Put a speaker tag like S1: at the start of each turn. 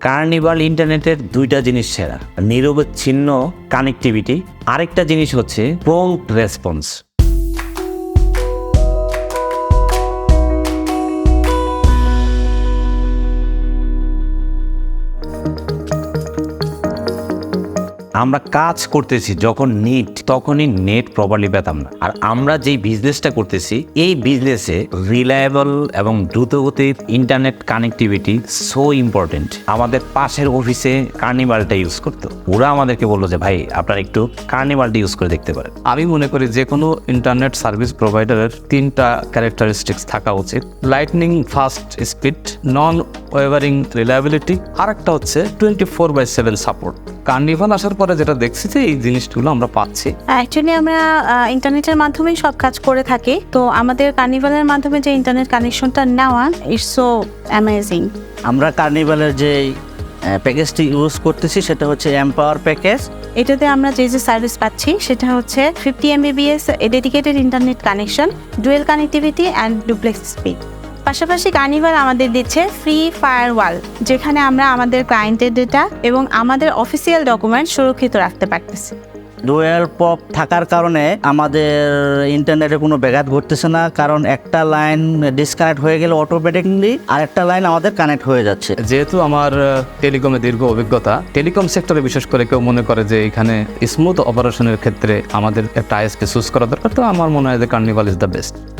S1: Carnival ইন্টারনেটের দুইটা জিনিস সেরা। নিরবচ্ছিন্ন কানেক্টিভিটি। আরেকটা জিনিস হচ্ছে প্রম্পট রেসপন্স আমরা কাজ করতেছি যখন নেট তখনই নেট প্রপারলি পেতাম না। আর আমরা যেই বিজনেসটা করতেছি, এই বিজনেসে রিলায়েবল এবং দ্রুতগতির ইন্টারনেট কানেক্টিভিটি সো ইম্পর্টেন্ট আমাদের পাশের অফিসে কার্নিভালটা ইউজ করতো। ওরা আমাদেরকে বলল যে, ভাই, আপনারা একটু কার্নিভালটা ইউজ করে দেখতে পারেন।
S2: আমি মনে করি যে কোনো ইন্টারনেট সার্ভিস প্রোভাইডারের তিনটা ক্যারেক্টারিস্টিক্স থাকা উচিত। Lightning fast speed non wavering reliability আর একটা হচ্ছে twenty four by seven support Carnival আসার পরে যেটা দেখছি যে এই জিনিসগুলো আমরা পাচ্ছি।
S3: অ্যাকচুয়ালি আমরা ইন্টারনেটের মাধ্যমেই সব কাজ করে থাকি। তো আমাদের কার্নিভালের মাধ্যমে যে ইন্টারনেট কানেকশনটা নেওয়া ইটস সো অ্যামেজিং
S4: আমরা কার্নিভালের যে প্যাকেজটি ইউজ করতেছি সেটা হচ্ছে এমপাওয়ার প্যাকেজ
S3: এটাতে আমরা যে যে সার্ভিস পাচ্ছি সেটা হচ্ছে fifty Mbps dedicated internet connection dual connectivity and duplex speed পাশাপাশি কার্নিভাল আমাদের দিচ্ছে ফ্রি ফায়ারওয়াল যেখানে আমরা আমাদের ক্লায়েন্টের ডেটা এবং আমাদের অফিসিয়াল ডকুমেন্ট সুরক্ষিত রাখতে পারতেছি।
S4: ডুয়েল পপ থাকার কারণে আমাদের ইন্টারনেটে কোনো ব্যাঘাত ঘটতেছে না কারণ একটা লাইন ডিসকানেক্ট হয়ে গেলে অটোমেটিকলি আরেকটা লাইন আমাদের কানেক্ট হয়ে যাচ্ছে।
S2: যেহেতু আমার টেলিকমে দীর্ঘ অভিজ্ঞতা টেলিকম সেক্টরে বিশেষ করে কেউ মনে করে যে এখানে স্মুথ অপারেশনের ক্ষেত্রে আমাদের একটা আইএসকে চুজ করা দরকার তো আমার মনে হয় যে কার্নিভাল ইজ দ্য বেস্ট